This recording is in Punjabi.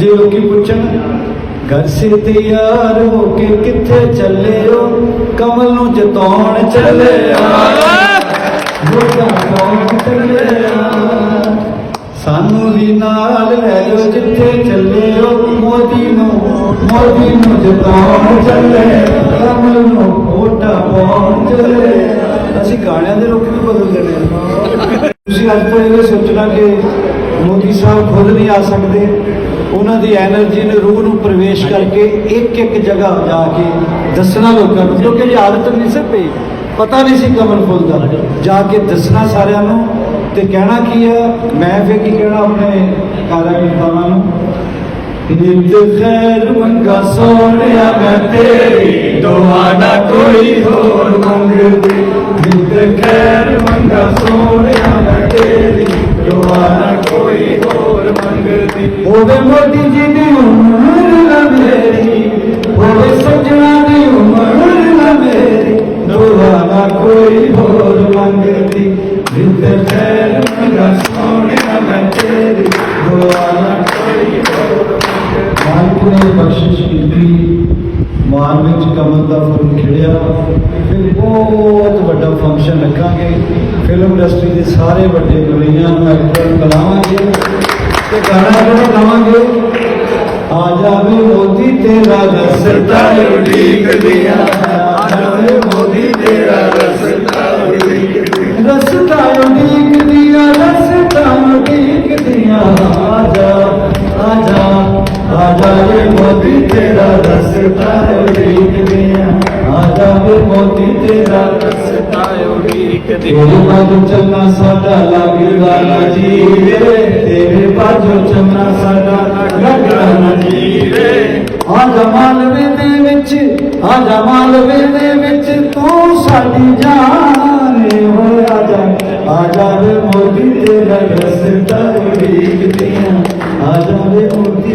ਜੇ ਲੋਕੀ ਪੁੱਛਣ? ਘਰ ਸੇ ਤਿਆਰ ਹੋ ਕੇ ਕਿੱਥੇ ਚੱਲੇ ਹੋ? ਕਮਲ ਨੂੰ ਜਤਾਉਣ ਚੱਲੇ ਆ। ਵੋਟਾਂ ਪਾਉਣ ਚੱਲੇ ਆ? ਸਾਨੂੰ ਵੀ ਨਾਲ ਲੈ ਜਾਓ ਜਿੱਥੇ ਚੱਲੇ ਹੋ। ਮੋਦੀ ਨੂੰ ਮੋਦੀ ਨੂੰ ਜਿਤਾਉਣ ਚੱਲੇ ਕਮਲ ਨੂੰ ਵੋਟਾਂ ਪਾਉਣ ਚੱਲੇ ਅਸੀਂ ਗਾਣਿਆਂ ਦੇ ਰੁੱਖ ਵੀ ਬਦਲ ਦੇਣੇ ਤੁਸੀਂ ਅੱਜ ਤੋਂ ਇਹ ਸੋਚਣਾ ਕਿ ਮੋਦੀ ਸਾਹਿਬ ਖੁਦ ਨਹੀਂ ਆ ਸਕਦੇ। ਉਹਨਾਂ ਦੀ એનર્ਜੀ ਨੇ ਰੂਹ ਨੂੰ ਪ੍ਰਵੇਸ਼ ਕਰਕੇ ਇੱਕ ਇੱਕ ਜਗ੍ਹਾ ਜਾ ਕੇ ਦੱਸਣਾ ਲੋਕਾਂ ਨੂੰ। ਕਿਉਂਕਿ ਇਹ ਆਦਤ ਨਹੀਂ ਸੀ ਪਈ। ਪਤਾ ਨਹੀਂ ਸੀ ਕਮਲ ਫੁੱਲ ਦਾ। ਜਾ ਕੇ ਦੱਸਣਾ ਸਾਰਿਆਂ ਨੂੰ ਤੇ ਕਹਿਣਾ ਕੀ ਆ? ਮੈਂ ਫਿਰ ਕੀ ਕਹਿਣਾ ਆਪਣੇ ਕਾਰਜਕਰਤਾਵਾਂ ਨੂੰ? ਨਿਤ ਖੈਰ ਮੰਗਾ ਸੋਹਣਿਆ ਮੈਂ ਤੇਰੀ ਦੁਆ ਨਾ ਕੋਈ ਹੋਰ ਮੰਗਦੀ ਨਿਤ ਖੈਰ ਮੰਗਾ ਸੋਹਣਿਆ ਹੋਵੇ ਮੋਦੀ ਜੀ ਦੀ ਉਮਰ ਨਾ ਮੇਰੀ ਹੋਵੇ ਸੱਜਣਾ ਦੀ ਉਮਰ ਨਾ ਮੇਰੀ ਦੁਆ ਨਾ ਕੋਈ ਹੋਰ ਮੰਗਦੀ ਨਿਤ ਖੈਰ ਮੰਗਾ ਸੋਹਣਿਆ ਮੈਂ ਤੇਰੀ ਦੁਆ ਨਾ ਕੋਈ ਹੋਰ ਮਾਲਕ ਨੇ ਬਖਸ਼ਿਸ਼ ਕੀਤੀ, ਮਾਨ ਵਿੱਚ ਕਮਲ ਦਾ ਫੁੱਲ ਖਿੜਿਆ। ਫਿਰ ਬਹੁਤ ਵੱਡਾ ਫੰਕਸ਼ਨ ਰੱਖਾਂਗੇ। ਫਿਲਮ ਇੰਡਸਟਰੀ ਦੇ ਸਾਰੇ ਵੱਡੇ ਗਵਈਆਂ ਨੂੰ ਐਕਟਰ ਬੁਲਾਵਾਂਗੇ ਤੇ ਗਾਣਾ ਜਿਹੜਾ ਗਾਵਾਂਗੇ ਆ ਜਾਵੇ ਮੋਦੀ ਤੇਰਾ ਰਸਤਾ ਉਡੀਕਦੀਆਂ ਆ ਜਾਵੇ ਮੋਦੀ ਤੇਰਾ ਰਸਤਾ ਉਡੀਕਦੀਆਂ ਰਸਤਾ ਉਡੀਕਦੀਆਂ ਰਸਤਾ ਉਡੀਕਦੀਆਂ ਆ ਜਾ ਆ ਜਾ ਆ ਜਾਵੇ ਮੋਦੀ ਤੇਰਾ ਰਸਤਾ ਉਡੀਕਦੀਆਂ ਆ ਮੋਦੀ ਤੇਰਾ ਰਸਤਾ ਉਡੀਕਦੀਆਂ ਤੇਰੇ ਬਾਝੋਂ ਚੱਲਣਾ ਸਾਡਾ ਲੱਗਦਾ ਨਾ ਜੀਵੇ ਤੇਰੇ ਬਾਝੋਂ ਚੱਲਣਾ ਸਾਡਾ ਲੱਗਦਾ ਨਾ ਜੀਵੇ ਆ ਜਮਾਲਵੇ ਦੇ ਵਿੱਚ ਆ ਜਮਾਲਵੇ ਦੇ ਵਿੱਚ ਤੂੰ ਸਾਡੀ ਜਾਨ ਏ ਹੋਏ ਆ ਜਾ ਆ ਜਾਵੇ ਮੋਦੀ ਤੇਰਾ ਰਸਤਾ ਉਡੀਕਦੀਆਂ ਆ ਜਾਵੇ ਮੋਦੀ